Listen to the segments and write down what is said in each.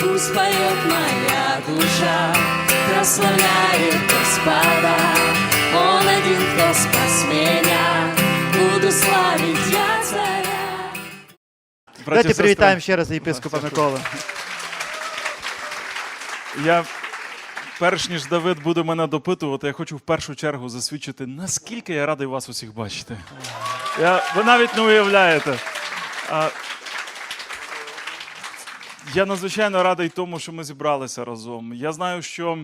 Пусть поет моя душа, прославляет Господа. Он один, кто спас меня, буду славить я царя. Давайте привітаємо ще раз єпископа Миколу. Я, перш ніж Давид буде мене допитувати, я хочу в першу чергу засвідчити, наскільки я радий вас усіх бачити. Я, ви навіть не уявляєте. А, я надзвичайно радий тому, що ми зібралися разом. Я знаю, що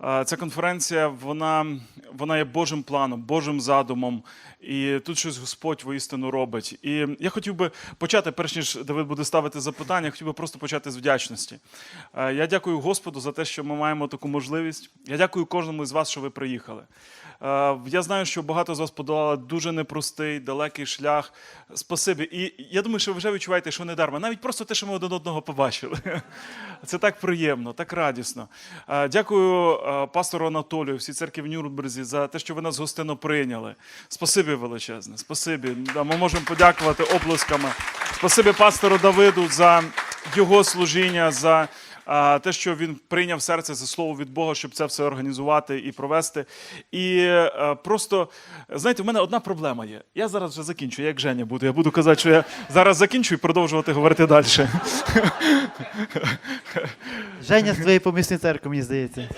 ця конференція вона, вона є Божим планом, Божим задумом. І тут щось Господь воістину робить. І я хотів би почати, перш ніж Давид буде ставити запитання, я хотів би просто почати з вдячності. Е, Я дякую Господу за те, що ми маємо таку можливість. Я дякую кожному з вас, що ви приїхали. Е, Я знаю, що багато з вас подолали дуже непростий, далекий шлях. Спасибі. І я думаю, що ви вже відчуваєте, що не дарма. Навіть просто те, що ми один одного побачили. Це так приємно, так радісно. Е, Дякую пастору Анатолію, всій церкві в Нюрнберзі за те, що ви нас гостинно прийняли. Спасибі величезне. Спасибі. Да, Ми можемо подякувати оплесками. Спасибі пастору Давиду за його служіння, за а, те, що він прийняв серце за слово від Бога, щоб це все організувати і провести. І е, просто, знаєте, в мене одна проблема є. Я зараз вже закінчу, я як Женя буду. Я буду казати, що я зараз закінчу і продовжувати говорити далі. Женя з твоєї помісної церкви, мені здається.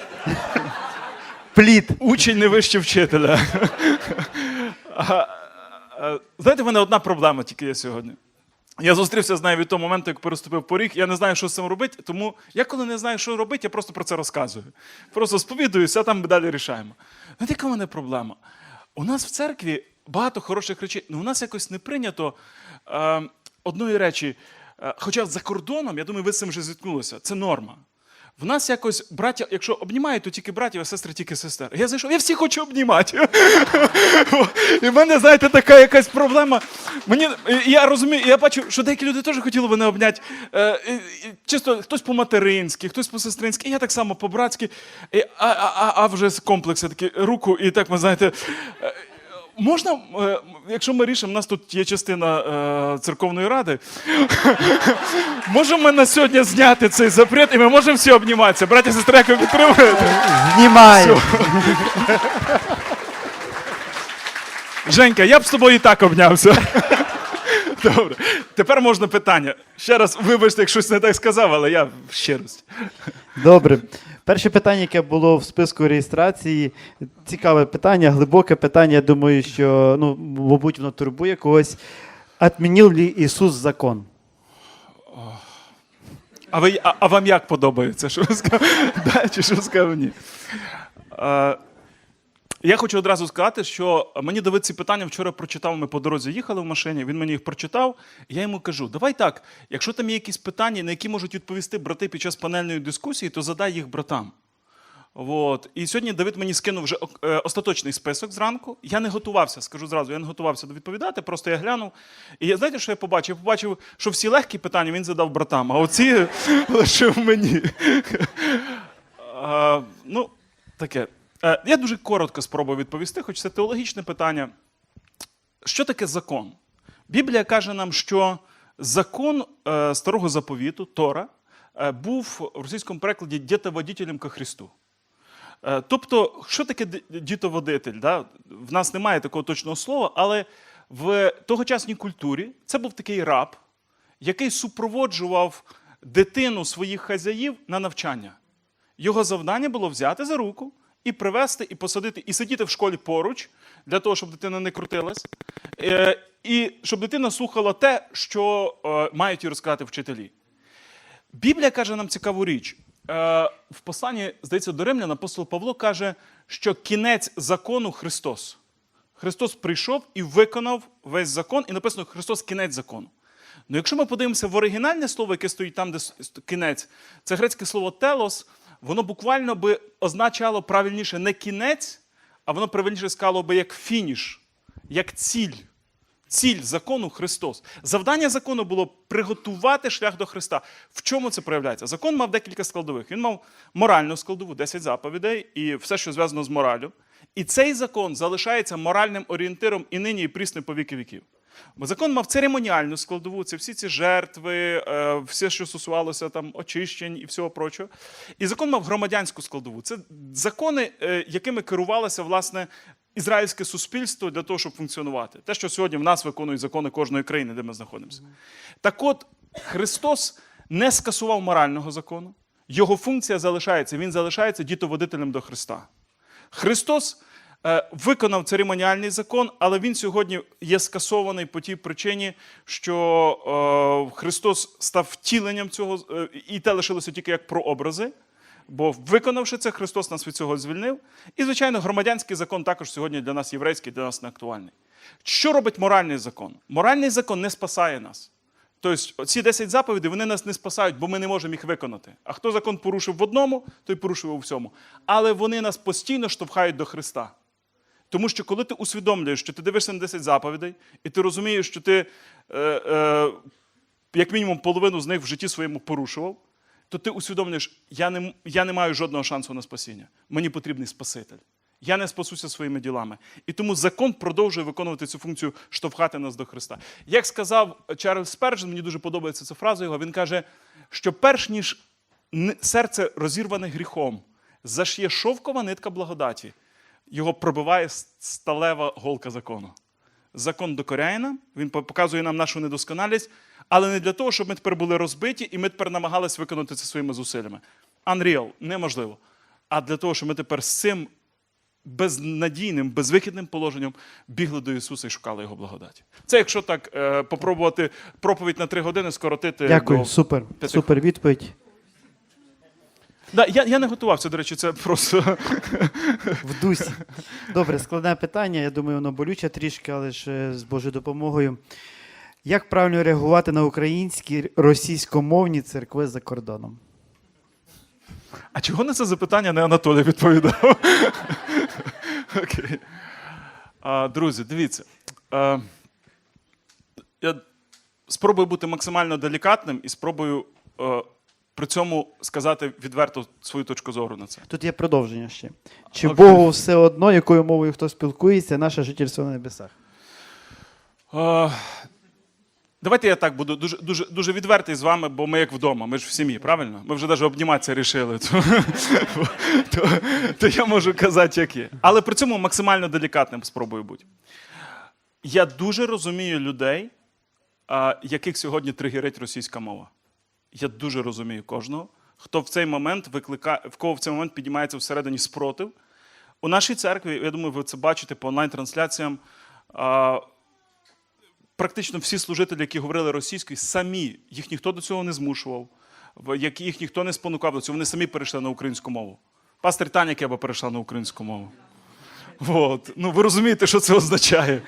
Плід. Учень не вище вчителя. Знаєте, в мене одна проблема тільки є сьогодні. Я зустрівся з нею від того моменту, як переступив поріг. Я не знаю, що з цим робити, тому я коли не знаю, що робити, я просто про це розказую. Просто сповідуюся, а там ми далі рішаємо. Знаєте, яка в мене проблема? У нас в церкві багато хороших речей, але у нас якось не прийнято е, одної речі. Е, хоча за кордоном, я думаю, ви з цим вже зіткнулися. Це норма. В нас якось браття, якщо обнімають, то тільки братів, а сестри тільки сестер. Я зайшов, я всіх хочу обнімати. І в мене, знаєте, така якась проблема. Мені, я розумію, я бачу, що деякі люди теж хотіли мене обняти. Е, Чисто хтось по-материнськи, хтось по-сестринськи, я так само по-братськи. А, а, а, вже комплекси такі руку, і так ми знаєте. Можна, е, якщо ми рішимо, у нас тут є частина е, церковної ради. Можемо ми на сьогодні зняти цей запрет, і ми можемо всі обніматися. Браті і сестри, як ви підтримуєте? Знімає. Женька, я б з тобою і так обнявся. Добре. Тепер можна питання. Ще раз, вибачте, як щось не так сказав, але я в щирості. Добре. Перше питання, яке було в списку реєстрації, цікаве питання, глибоке питання. Я думаю, що ну, мабуть, воно турбує когось. Отмінив ли Ісус закон? А, ви, а, а вам як подобається? Що ви сказав? Да, чи що сказав ні? Я хочу одразу сказати, що мені Давид ці питання вчора прочитав. Ми по дорозі їхали в машині. Він мені їх прочитав. Я йому кажу: давай так, якщо там є якісь питання, на які можуть відповісти брати під час панельної дискусії, то задай їх братам. От. І сьогодні Давид мені скинув вже е, остаточний список зранку. Я не готувався, скажу зразу, я не готувався відповідати, просто я глянув. І я, знаєте, що я побачив? Я побачив, що всі легкі питання він задав братам, а оці лишив мені. Ну, таке. Е, Я дуже коротко спробую відповісти, хоч це теологічне питання. Що таке закон? Біблія каже нам, що закон е, старого заповіту, Тора, е, був в російському перекладі дітоводителем ко Христу. Тобто, що таке дітоводитель? Да? В нас немає такого точного слова, але в тогочасній культурі це був такий раб, який супроводжував дитину своїх хазяїв на навчання. Його завдання було взяти за руку і привести, і посадити, і сидіти в школі поруч, для того, щоб дитина не крутилась, е, і щоб дитина слухала те, що е, мають їй розказати вчителі. Біблія каже нам цікаву річ. Е, В посланні, здається, до Римлян апостол Павло каже, що кінець закону Христос. Христос прийшов і виконав весь закон, і написано Христос кінець закону. Ну, якщо ми подивимося в оригінальне слово, яке стоїть там, де кінець, це грецьке слово телос, воно буквально би означало правильніше не кінець, а воно правильніше сказало би як фініш, як ціль. Ціль закону Христос. Завдання закону було приготувати шлях до Христа. В чому це проявляється? Закон мав декілька складових. Він мав моральну складову, 10 заповідей і все, що зв'язано з моралю. І цей закон залишається моральним орієнтиром і нині, і прісно по віки віків. Закон мав церемоніальну складову, це всі ці жертви, е, все, що стосувалося там очищень і всього прочого. І закон мав громадянську складову. Це закони, е, якими керувалося власне ізраїльське суспільство для того, щоб функціонувати. Те, що сьогодні в нас виконують закони кожної країни, де ми знаходимося. Так от, Христос не скасував морального закону. Його функція залишається. Він залишається дітоводителем до Христа. Христос виконав церемоніальний закон, але він сьогодні є скасований по тій причині, що е, Христос став втіленням цього, е, і те лишилося тільки як прообрази. Бо виконавши це, Христос нас від цього звільнив. І, звичайно, громадянський закон також сьогодні для нас єврейський, для нас не актуальний. Що робить моральний закон? Моральний закон не спасає нас. Тобто, ці 10 заповідей вони нас не спасають, бо ми не можемо їх виконати. А хто закон порушив в одному, той порушив у всьому. Але вони нас постійно штовхають до Христа. Тому що коли ти усвідомлюєш, що ти дивишся на 10 заповідей, і ти розумієш, що ти е, е, як мінімум половину з них в житті своєму порушував, то ти усвідомлюєш, я не, я не маю жодного шансу на спасіння. Мені потрібний Спаситель. Я не спасуся своїми ділами. І тому закон продовжує виконувати цю функцію штовхати нас до Христа. Як сказав Чарльз Сперджен, мені дуже подобається ця фраза його, він каже, що перш ніж серце розірване гріхом, зашє шовкова нитка благодаті, його пробиває сталева голка закону. Закон докоряє нам, він показує нам нашу недосконалість, але не для того, щоб ми тепер були розбиті і ми тепер намагалися виконати це своїми зусиллями. Unreal, неможливо. А для того, щоб ми тепер з цим безнадійним, безвихідним положенням бігли до Ісуса і шукали Його благодаті. Це якщо так е, попробувати проповідь на три години скоротити. Дякую, до... супер. п'яти Супер відповідь. Да, я, я не готувався, до речі, це просто. В дусі. Добре, складне питання. Я думаю, воно болюче трішки, але ж е, з Божою допомогою. Як правильно реагувати на українські російськомовні церкви за кордоном? А чого на це запитання не Анатолій відповідав? Окей. А, друзі, дивіться. А, я спробую бути максимально делікатним і спробую е, при цьому сказати відверто свою точку зору на це. Тут є продовження ще. Чи Окей. Богу все одно, якою мовою хто спілкується, наше жительство на небесах? Е, Давайте я так буду дуже, дуже, дуже відвертий з вами, бо ми як вдома, ми ж в сім'ї, правильно? Ми вже навіть обніматися рішили. То, то, то я можу казати, як є. Але при цьому максимально делікатним спробую бути. Я дуже розумію людей, яких сьогодні тригерить російська мова. Я дуже розумію кожного, хто в цей момент викликає, в кого в цей момент піднімається всередині спротив. У нашій церкві, я думаю, ви це бачите по онлайн-трансляціям. практично всі служителі, які говорили російською, самі їх ніхто до цього не змушував, їх ніхто не спонукав до цього. Вони самі перейшли на українську мову. Пастор Таня Кеба перейшла на українську мову. От. Ну, ви розумієте, що це означає.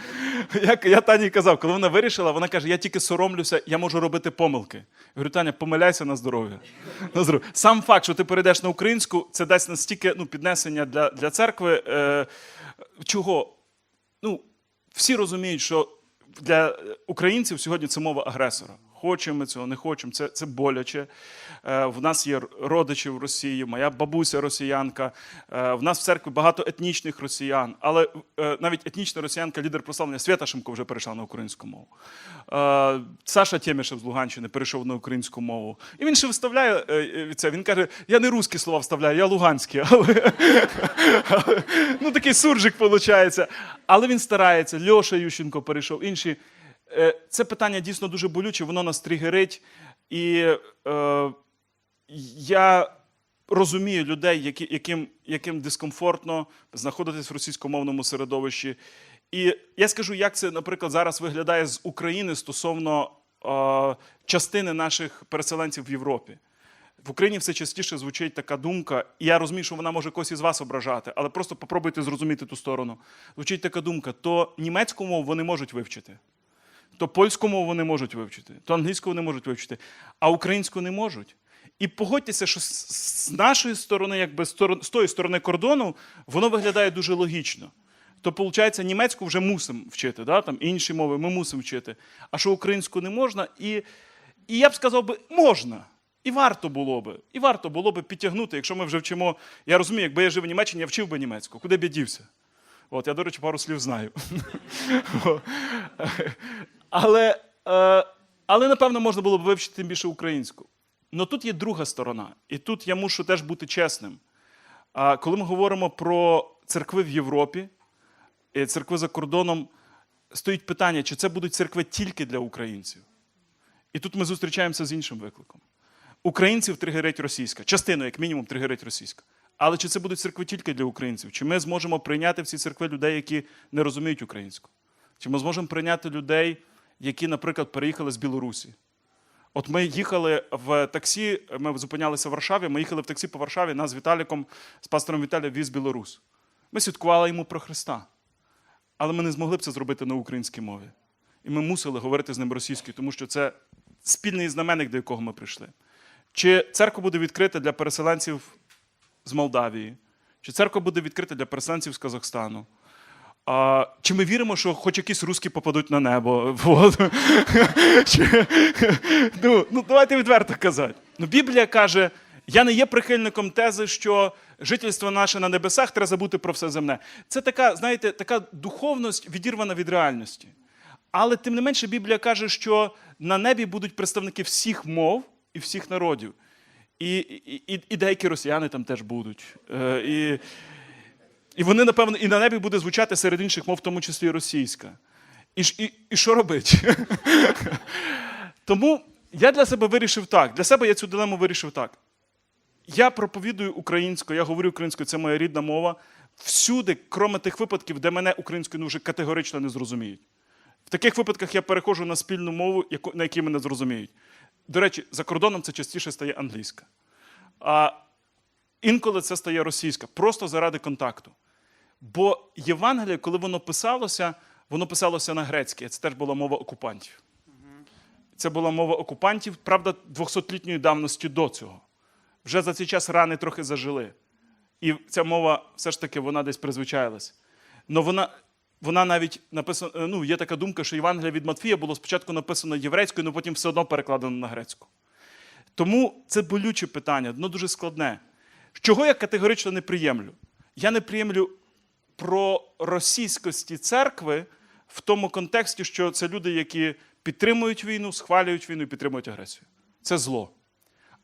Як я Тані казав, коли вона вирішила, вона каже: я тільки соромлюся, я можу робити помилки. Я говорю, Таня, помиляйся на здоров'я. На здоров'я. Сам факт, що ти перейдеш на українську, це дасть настільки ну, піднесення для, для церкви. Е, чого? Ну, всі розуміють, що для українців сьогодні це мова агресора. Хочемо ми цього, не хочемо, це, це боляче. Е, в нас є родичі в Росії, моя бабуся росіянка. Е, в нас в церкві багато етнічних росіян, але е, навіть етнічна росіянка, лідер прославлення Свята Шимко вже перейшла на українську мову. Е, Саша Тємішев з Луганщини перейшов на українську мову. І він ще вставляє е, е, це. Він каже: я не русські слова вставляю, я луганські. Ну такий суржик виходить. Але він старається. Льоша Ющенко перейшов, інші. Е, Це питання дійсно дуже болюче, воно нас тригерить. І е, я розумію людей, які, яким, яким дискомфортно знаходитись в російськомовному середовищі. І я скажу, як це, наприклад, зараз виглядає з України стосовно е, частини наших переселенців в Європі. В Україні все частіше звучить така думка, і я розумію, що вона може когось із вас ображати, але просто попробуйте зрозуміти ту сторону. Звучить така думка: то німецьку мову вони можуть вивчити, то польську мову вони можуть вивчити, то англійську вони можуть вивчити, а українську не можуть. І погодьтеся, що з- нашої сторони, якби з тої сторони кордону, воно виглядає дуже логічно. То, виходить, німецьку вже мусимо вчити, да? там, інші мови ми мусимо вчити. А що українську не можна, і, і я б сказав би, можна. І варто було би. І варто було би підтягнути, якщо ми вже вчимо. Я розумію, якби я жив в Німеччині, я вчив би німецьку. Куди б я дівся? От, я, до речі, пару слів знаю. Але, е, але напевно можна було б вивчити тим більше українську. Але тут є друга сторона, і тут я мушу теж бути чесним. А коли ми говоримо про церкви в Європі, і церкви за кордоном, стоїть питання, чи це будуть церкви тільки для українців. І тут ми зустрічаємося з іншим викликом. Українців тригерить російська, частину, як мінімум, тригерить російська. Але чи це будуть церкви тільки для українців? Чи ми зможемо прийняти в ці церкви людей, які не розуміють українську? Чи ми зможемо прийняти людей, які, наприклад, переїхали з Білорусі? От ми їхали в таксі, ми зупинялися в Варшаві, ми їхали в таксі по Варшаві, нас з Віталіком, з пастором Віталієм віз Білорус. Ми святкували йому про Христа. Але ми не змогли б це зробити на українській мові. І ми мусили говорити з ним російською, тому що це спільний знаменник, до якого ми прийшли. Чи церква буде відкрита для переселенців з Молдавії? Чи церква буде відкрита для переселенців з Казахстану? А, чи ми віримо, що хоч якісь русські попадуть на небо? Ну, ну, давайте відверто казати. Ну, Біблія каже: я не є прихильником тези, що жительство наше на небесах треба забути про все земне. Це така, знаєте, така духовність відірвана від реальності. Але тим не менше, Біблія каже, що на небі будуть представники всіх мов і всіх народів. І, і, і, і деякі росіяни там теж будуть. Е, і, і вони, напевно, і на небі буде звучати серед інших мов, в тому числі російська. І, і, і що робити? Тому я для себе вирішив так. Для себе я цю дилему вирішив так. Я проповідую українською, я говорю українською, це моя рідна мова. Всюди, крім тих випадків, де мене українською ну, вже категорично не зрозуміють. В таких випадках я переходжу на спільну мову, на якій мене зрозуміють. До речі, за кордоном це частіше стає англійська. А інколи це стає російська, просто заради контакту. Бо Євангеліє, коли воно писалося, воно писалося на грецькій, це теж була мова окупантів. Це була мова окупантів, правда, 200-літньої давності до цього. Вже за цей час рани трохи зажили. І ця мова все ж таки вона десь призвичаїлась. Но вона, вона навіть написана, ну, є така думка, що Євангелія від Матфія було спочатку написано єврейською, але потім все одно перекладено на грецьку. Тому це болюче питання, воно дуже складне. Чого я категорично не приємлю? Я не приємлю про російськості церкви в тому контексті, що це люди, які підтримують війну, схвалюють війну і підтримують агресію. Це зло.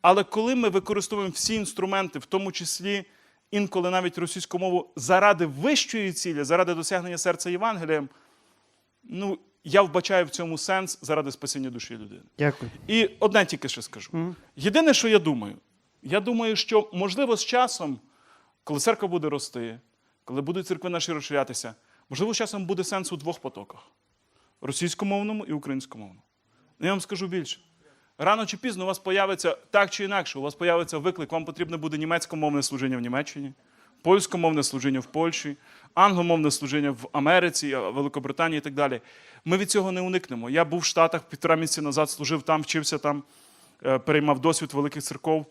Але коли ми використовуємо всі інструменти, в тому числі інколи навіть російську мову, заради вищої цілі, заради досягнення серця Євангелієм, ну, я вбачаю в цьому сенс заради спасіння душі людини. Дякую. І одне тільки ще скажу. Єдине, що я думаю, я думаю, що можливо з часом, коли церква буде рости, коли будуть церкви наші розширятися, можливо, з часом буде сенс у двох потоках: російськомовному і українськомовному. Ну, Я вам скажу більше. Рано чи пізно у вас появиться так чи інакше, у вас появиться виклик, вам потрібно буде німецькомовне служіння в Німеччині, польськомовне служіння в Польщі, англомовне служіння в Америці, Великобританії і так далі. Ми від цього не уникнемо. Я був в Штатах півтора місяці назад, служив там, вчився там, е, переймав досвід великих церков.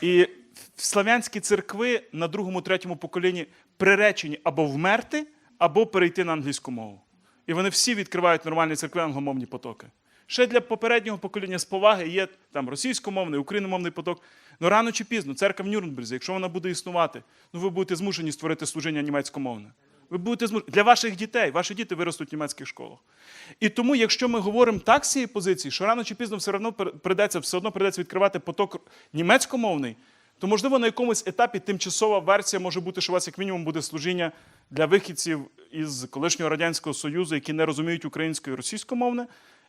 І славянські церкви на другому, третьому поколінні приречені або вмерти, або перейти на англійську мову. І вони всі відкривають нормальні церкви англомовні потоки. Ще для попереднього покоління з поваги є там російськомовний, україномовний поток. Ну рано чи пізно, церква в Нюрнберзі, якщо вона буде існувати, ну ви будете змушені створити служіння німецькомовне. Ви будете змушені для ваших дітей, ваші діти виростуть в німецьких школах. І тому, якщо ми говоримо так з цієї позиції, що рано чи пізно все одно придеться, все одно придеться відкривати поток німецькомовний, то можливо на якомусь етапі тимчасова версія може бути, що у вас як мінімум буде служіння для вихідців із колишнього радянського союзу, які не розуміють українською і російськомовне,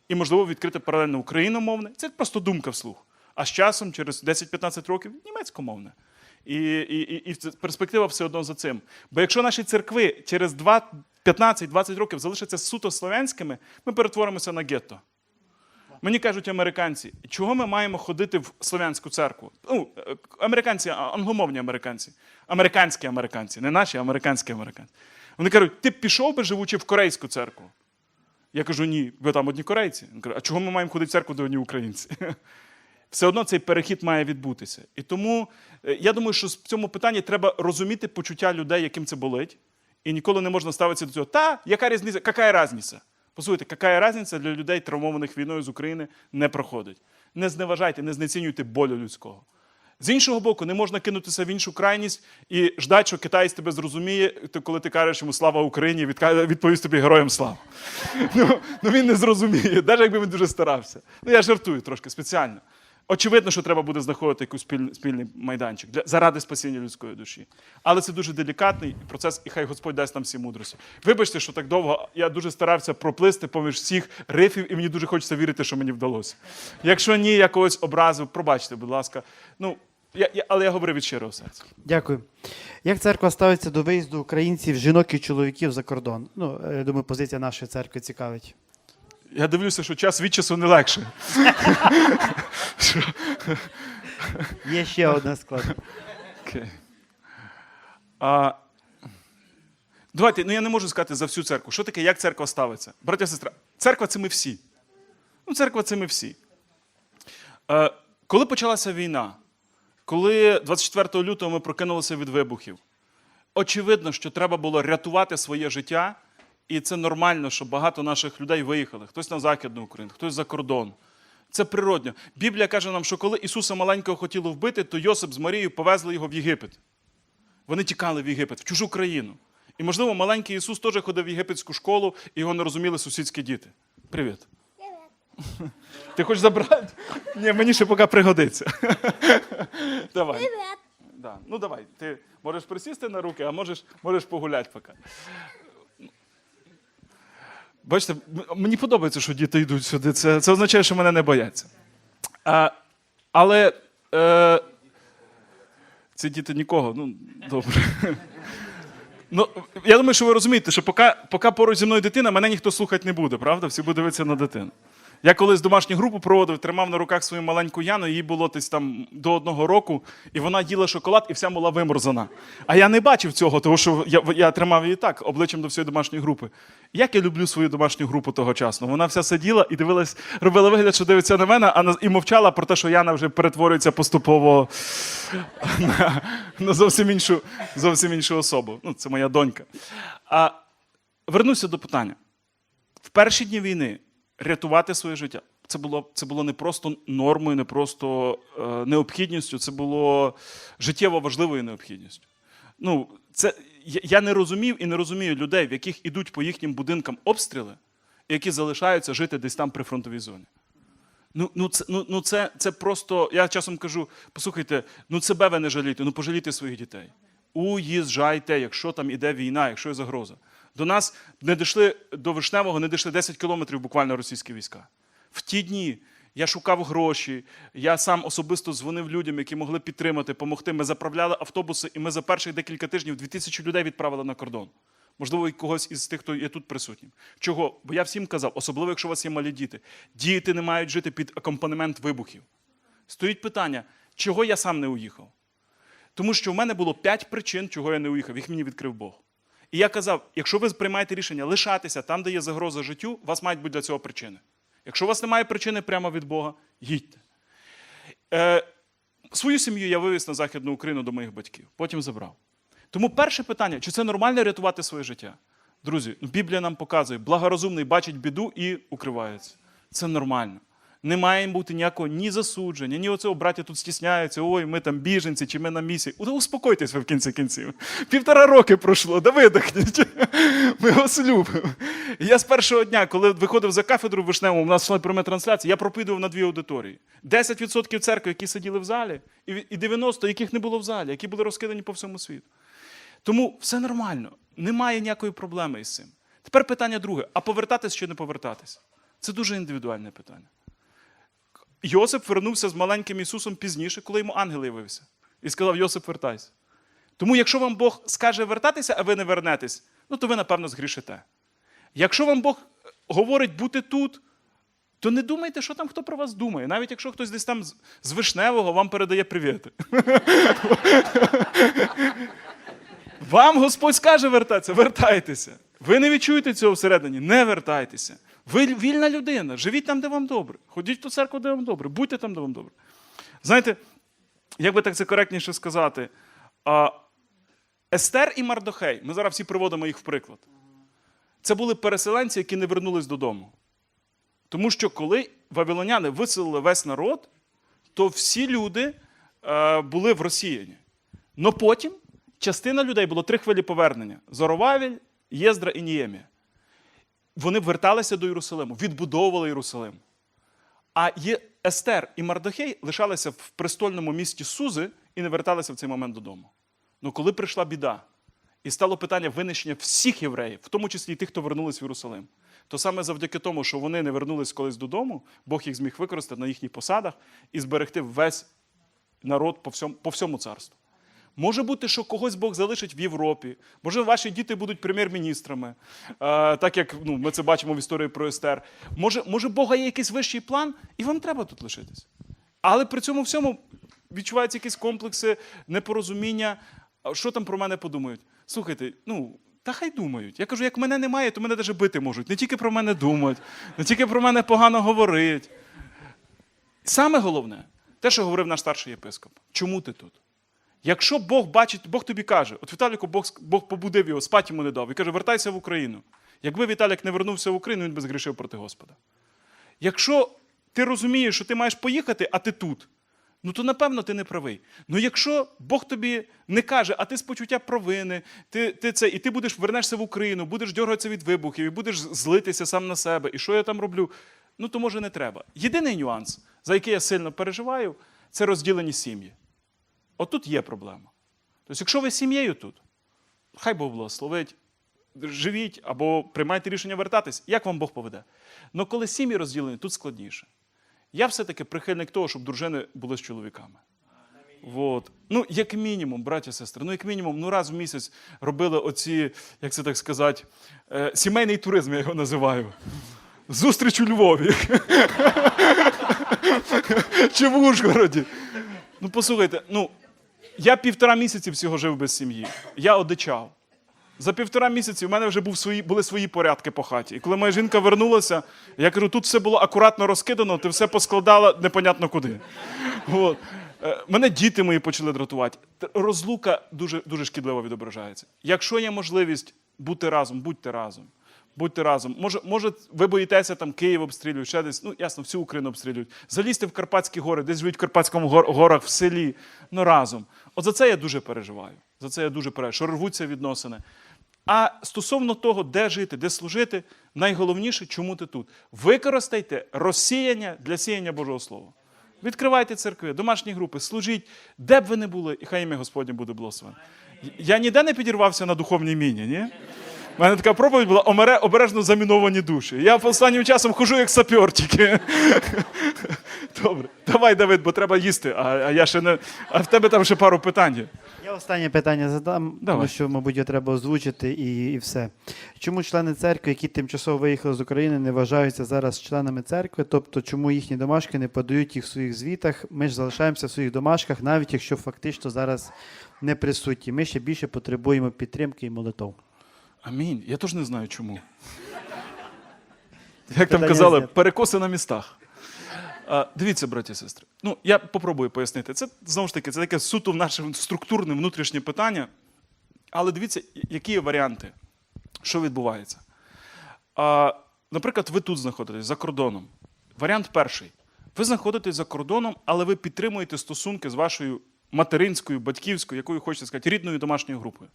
і можливо відкрити паралельно україномовне. Це просто думка вслух. А з часом, через 10-15 років, німецькомовне. І, і, і, і перспектива все одно за цим. Бо якщо наші церкви через 15-20 років залишаться суто слов'янськими, ми перетворимося на гетто. Мені кажуть американці, чого ми маємо ходити в слов'янську церкву? Ну, е, американці, англомовні американці, американські американці, не наші, а американські американці. Вони кажуть, ти б пішов би живучи в корейську церкву? Я кажу, ні, ви там одні корейці. Він каже, а чого ми маємо ходити в церкву, де одні українці? Все одно цей перехід має відбутися. І тому е, я думаю, що в цьому питанні треба розуміти почуття людей, яким це болить. І ніколи не можна ставитися до цього. Та, яка різниця? Яка різниця? Послухайте, яка різниця для людей, травмованих війною з України, не проходить. Не зневажайте, не знецінюйте болю людського. З іншого боку, не можна кинутися в іншу крайність і ждати, що китаєць тебе зрозуміє, коли ти кажеш йому слава Україні, відповість тобі героям слава. Ну, ну він не зрозуміє, навіть якби він дуже старався. Ну я жартую трошки спеціально. Очевидно, що треба буде знаходити якийсь спільний, спільний майданчик для, заради спасіння людської душі. Але це дуже делікатний процес, і хай Господь дасть нам всі мудрості. Вибачте, що так довго. Я дуже старався проплисти поміж всіх рифів, і мені дуже хочеться вірити, що мені вдалося. Якщо ні, я когось образив, пробачте, будь ласка. Ну, я, я, але я говорю від щирого серця. Дякую. Як церква ставиться до виїзду українців, жінок і чоловіків за кордон? Ну, е, я думаю, позиція нашої церкви цікавить. Я дивлюся, що час від часу не легше. Є ще одна складова. Окей. А, давайте, ну я не можу сказати за всю церкву. Що таке, як церква ставиться? Браття сестра, церква це ми всі. Ну, церква це ми всі. Е, коли почалася війна, коли 24 лютого ми прокинулися від вибухів, очевидно, що треба було рятувати своє життя, і це нормально, що багато наших людей виїхали. Хтось на Західну Україну, хтось за кордон. Це природньо. Біблія каже нам, що коли Ісуса маленького хотіли вбити, то Йосип з Марією повезли його в Єгипет. Вони тікали в Єгипет, в чужу країну. І, можливо, маленький Ісус теж ходив в єгипетську школу, і його не розуміли сусідські діти. Привіт. Ти хочеш забрати? Ні, мені ще поки пригодиться. Давай. Привет. Да. Ну давай, ти можеш присісти на руки, а можеш, можеш погуляти поки. Бачите, мені подобається, що діти йдуть сюди. Це, це означає, що мене не бояться. А, але е, ці діти нікого, ну, добре. Ну, я думаю, що ви розумієте, що поки, поки поруч зі мною дитина, мене ніхто слухати не буде, правда? Всі будуть дивитися на дитину. Я колись домашню групу проводив, тримав на руках свою маленьку Яну, їй було десь там до одного року, і вона їла шоколад і вся була виморзана. А я не бачив цього, тому що я, я тримав її так, обличчям до всієї домашньої групи. Як я люблю свою домашню групу тогочасно. Вона вся сиділа і дивилась, робила вигляд, що дивиться на мене, а і мовчала про те, що Яна вже перетворюється поступово на, на зовсім, іншу, зовсім іншу особу. Ну, це моя донька. А вернуся до питання. В перші дні війни рятувати своє життя. Це було, це було не просто нормою, не просто е, необхідністю, це було життєво важливою необхідністю. Ну, це, я, не розумів і не розумію людей, в яких ідуть по їхнім будинкам обстріли, які залишаються жити десь там при фронтовій зоні. Ну, ну, це, ну, ну це, це просто, я часом кажу: послухайте, ну себе ви не жалійте, ну пожалійте своїх дітей. Уїжджайте, якщо там іде війна, якщо є загроза. До нас не дійшли до Вишневого, не дійшли 10 кілометрів буквально російські війська. В ті дні я шукав гроші, я сам особисто дзвонив людям, які могли підтримати, допомогти. Ми заправляли автобуси, і ми за перших декілька тижнів 2000 людей відправили на кордон. Можливо, і когось із тих, хто є тут присутнім. Чого? Бо я всім казав, особливо, якщо у вас є малі діти. Діти не мають жити під акомпанемент вибухів. Стоїть питання, чого я сам не уїхав? Тому що в мене було п'ять причин, чого я не уїхав. Їх мені відкрив Бог. І я казав: якщо ви приймаєте рішення лишатися там, де є загроза життю, у вас мають бути для цього причини. Якщо у вас немає причини прямо від Бога, їдьте. Е, свою сім'ю я вивіз на Західну Україну до моїх батьків, потім забрав. Тому перше питання: чи це нормально рятувати своє життя? Друзі, ну, Біблія нам показує, благорозумний бачить біду і укривається. Це нормально. Не має бути ніякого ні засудження, ні оцього браття тут стісняються, ой, ми там біженці, чи ми на місії. Успокойтесь ви в кінці кінців. Півтора роки пройшло, да видихніть. Ми вас любимо. Я з першого дня, коли виходив за кафедру в Вишневому, у нас йшла пряма трансляція, я проповідував на дві аудиторії. 10% церкви, які сиділи в залі, і 90%, яких не було в залі, які були розкидані по всьому світу. Тому все нормально, немає ніякої проблеми із цим. Тепер питання друге: а повертатись чи не повертатись? Це дуже індивідуальне питання. Йосип вернувся з маленьким Ісусом пізніше, коли йому ангел явився. І сказав: Йосип, вертайся. Тому, якщо вам Бог скаже вертатися, а ви не вернетесь, ну то ви, напевно, згрішите. Якщо вам Бог говорить бути тут, то не думайте, що там хто про вас думає. Навіть якщо хтось десь там з- з Вишневого вам передає привіти. Вам Господь скаже вертатися, вертайтеся. Ви не відчуєте цього всередині, не вертайтеся. Ви вільна людина, живіть там, де вам добре. Ходіть до церкви, де вам добре, будьте там, де вам добре. Знаєте, як би так це коректніше сказати, Естер і Мардохей, ми зараз всі приводимо їх в приклад. Це були переселенці, які не вернулись додому. Тому що коли вавилоняни виселили весь народ, то всі люди е, були в Росіяні. Но потім частина людей було три хвилі повернення: Зоровавіль, Єздра і Ніємія. Вони верталися до Єрусалиму, відбудовували Єрусалим. А Естер і Мардохей лишалися в престольному місті Сузи і не верталися в цей момент додому. Ну коли прийшла біда, і стало питання винищення всіх євреїв, в тому числі і тих, хто вернулись в Єрусалим, то саме завдяки тому, що вони не вернулись колись додому, Бог їх зміг використати на їхніх посадах і зберегти весь народ по всьому, по всьому царству. Може бути, що когось Бог залишить в Європі. Може, ваші діти будуть прем'єр-міністрами, е, так як ну, ми це бачимо в історії про Естер. Може, може, Бога є якийсь вищий план, і вам треба тут лишитись. Але при цьому всьому відчуваються якісь комплекси, непорозуміння. Що там про мене подумають? Слухайте, ну. Та хай думають. Я кажу, як мене немає, то мене навіть бити можуть. Не тільки про мене думають, не тільки про мене погано говорить. Саме головне, те, що говорив наш старший єпископ. Чому ти тут? Якщо Бог бачить, Бог тобі каже, от Віталіку Бог, Бог побудив його, спать йому не дав, і каже, вертайся в Україну. Якби Віталік не вернувся в Україну, він би згрішив проти Господа. Якщо ти розумієш, що ти маєш поїхати, а ти тут, ну то напевно ти не правий. Ну якщо Бог тобі не каже, а ти з почуття провини, ти, ти це, і ти будеш вернешся в Україну, будеш дергатися від вибухів, і будеш злитися сам на себе, і що я там роблю, ну то може не треба. Єдиний нюанс, за який я сильно переживаю, це розділені сім'ї. Отут є проблема. Тобто, якщо ви сім'єю тут, хай Бог благословить, живіть або приймайте рішення вертатись, як вам Бог поведе. Але коли сім'ї розділені, тут складніше. Я все-таки прихильник того, щоб дружини були з чоловіками. Вот. Ну, як мінімум, браття і сестри, ну як мінімум, ну раз в місяць робили оці, як це так сказати, е, сімейний туризм, я його називаю. Зустріч у Львові. Чи в Ужгороді. Ну, послухайте, ну, я півтора місяці всього жив без сім'ї. Я одичав. За півтора місяці в мене вже був свої, були свої порядки по хаті. І коли моя жінка вернулася, я кажу, тут все було акуратно розкидано, ти все поскладала непонятно куди. От. Е, Мене діти мої почали дратувати. Розлука дуже, дуже шкідливо відображається. Якщо є можливість бути разом, будьте разом. Будьте разом. Може, може, ви боїтеся там Київ обстрілюють, ще десь, ну ясно, всю Україну обстрілюють. Залізьте в Карпатські гори, десь живуть в Карпатському гор- горах, в селі, ну разом. От за це я дуже переживаю. За це я дуже переживаю, що рвуться відносини. А стосовно того, де жити, де служити, найголовніше, чому ти тут. Використайте розсіяння для сіяння Божого Слова. Відкривайте церкви, домашні групи, служіть, де б ви не були, і хай ім'я Господнє буде благословено. Я ніде не підірвався на духовній міні, ні? У мене така проповідь була «Омере- обережно заміновані душі. Я останнім часом хожу як сапер тільки. Добре, давай, Давид, бо треба їсти, а, а я ще не. А в тебе там ще пару питань. є. Я останнє питання задам, Давай. тому що, мабуть, його треба озвучити і, і все. Чому члени церкви, які тимчасово виїхали з України, не вважаються зараз членами церкви? Тобто, чому їхні домашки не подають їх в своїх звітах? Ми ж залишаємося в своїх домашках, навіть якщо фактично зараз не присутні. Ми ще більше потребуємо підтримки і молитов. Амінь. Я теж не знаю чому. Як там казали, перекоси на містах. А, дивіться, браті і сестри. Ну, я попробую пояснити. Це знову ж таки, це таке суто в наше структурне внутрішнє питання. Але дивіться, які є варіанти, що відбувається. А, наприклад, ви тут знаходитесь за кордоном. Варіант перший. Ви знаходитесь за кордоном, але ви підтримуєте стосунки з вашою материнською, батьківською, якою хочете сказати, рідною домашньою групою.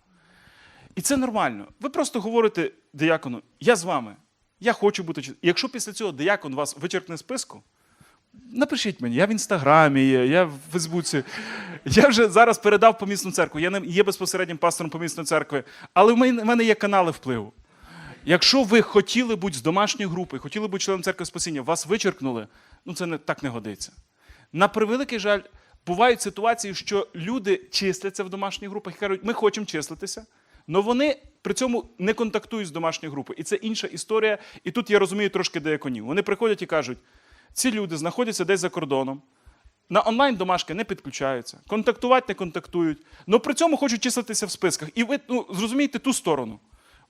І це нормально. Ви просто говорите диякону, я з вами, я хочу бути. чи-». І Якщо після цього диякон вас вичеркне з списку, напишіть мені, я в інстаграмі є, я в Фейсбуці. Я вже зараз передав помісну церкву. Я не є безпосереднім пастором помісної церкви, але в мене, в мене є канали впливу. Якщо ви хотіли бути з домашньої групи, хотіли бути членом церкви спасіння, вас вичеркнули, ну це не так не годиться. На превеликий жаль, бувають ситуації, що люди числяться в домашніх групах і кажуть, ми хочемо числитися, але вони при цьому не контактують з домашньою групою. І це інша історія. І тут я розумію трошки деяконів. Вони приходять і кажуть, ці люди знаходяться десь за кордоном. На онлайн домашки не підключаються, контактувати не контактують, але при цьому хочуть числитися в списках. І ви ну, зрозумієте ту сторону.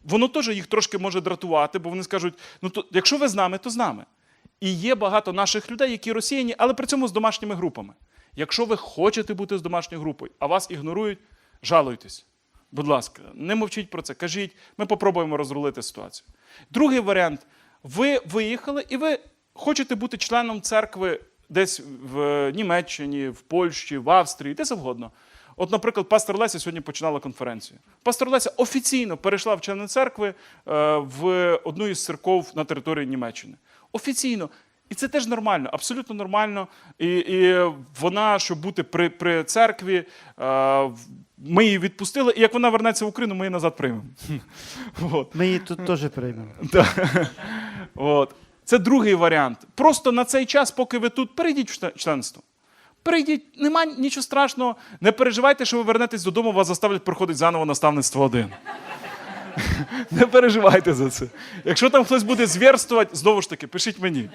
Воно теж їх трошки може дратувати, бо вони скажуть: ну то якщо ви з нами, то з нами. І є багато наших людей, які росіяні, але при цьому з домашніми групами. Якщо ви хочете бути з домашньою групою, а вас ігнорують, жалуйтесь. Будь ласка, не мовчіть про це. Кажіть, ми попробуємо розрулити ситуацію. Другий варіант: ви виїхали і ви хочете бути членом церкви десь в Німеччині, в Польщі, в Австрії, де завгодно. От, наприклад, пастор Леся сьогодні починала конференцію. Пастор Леся офіційно перейшла в члени церкви е, в одну із церков на території Німеччини. Офіційно. І це теж нормально, абсолютно нормально. І, і вона, щоб бути при, при церкві, е, ми її відпустили, і як вона вернеться в Україну, ми її назад приймемо. От. Ми її тут теж приймемо. От. Це другий варіант. Просто на цей час, поки ви тут, перейдіть в членство. Перейдіть, нема нічого страшного. Не переживайте, що ви вернетесь додому, вас заставлять проходити заново наставництво один. Не переживайте за це. Якщо там хтось буде звірствувати, знову ж таки, пишіть мені.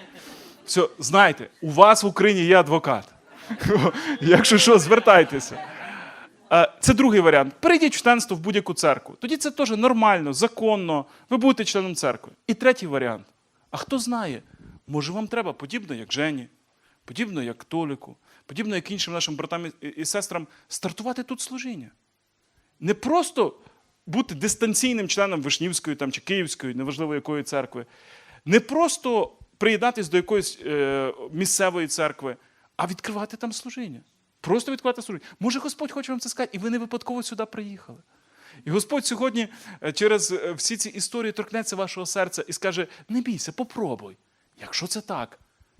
Все, знайте, у вас в Україні є адвокат. Якщо що, звертайтеся. Е, Це другий варіант. Перейдіть в членство в будь-яку церкву. Тоді це теж нормально, законно. Ви будете членом церкви. І третій варіант. А хто знає, може вам треба подібно, як Жені, подібно, як Толіку, подібно, як іншим нашим братам і сестрам, стартувати тут служіння. Не просто бути дистанційним членом Вишнівської там, чи Київської, неважливо якої церкви, не просто приєднатись до якоїсь е, місцевої церкви, а відкривати там служіння. Просто відкривати служіння. Може, Господь хоче вам це сказати, і ви не випадково сюди приїхали. І Господь сьогодні е, через е, всі ці історії торкнеться вашого серця і скаже: не бійся, попробуй. Якщо це так,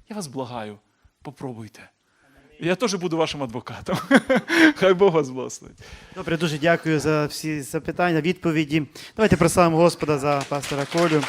я вас благаю, попробуйте. Я теж буду вашим адвокатом. Хай Бог вас благословить. Добре, дуже дякую за всі запитання, відповіді. Давайте прославимо Господа за пастора Колю.